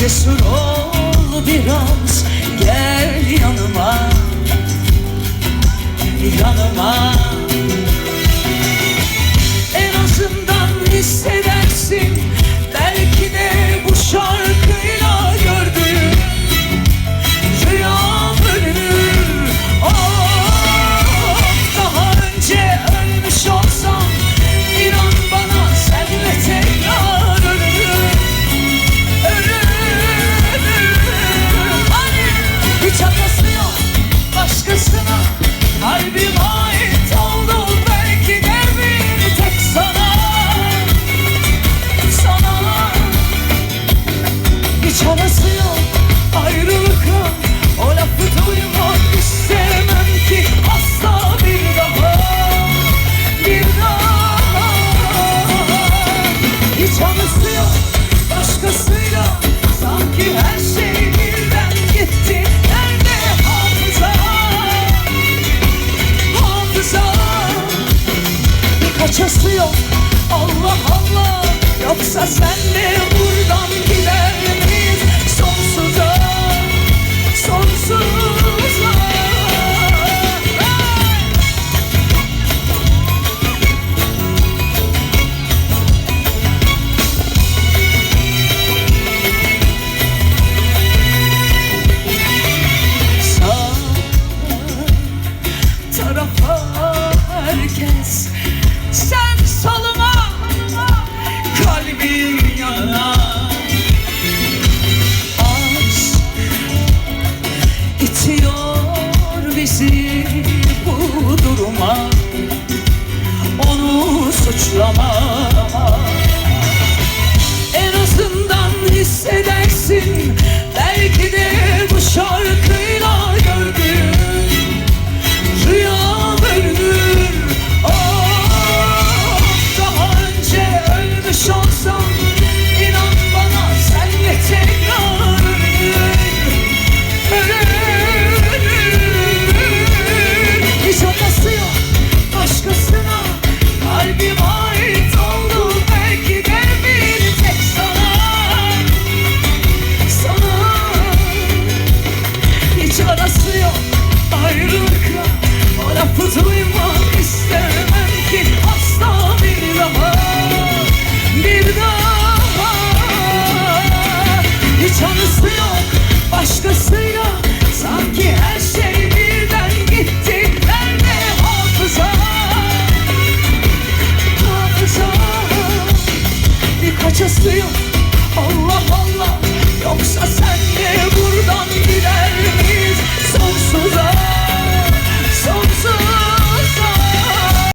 Cesur ol biraz. Gel yanıma. kaç asıyor Allah Allah Yoksa sen de buradan gider mi? Onu suçlama parçasıyım Allah Allah. Yoksa sen de buradan gider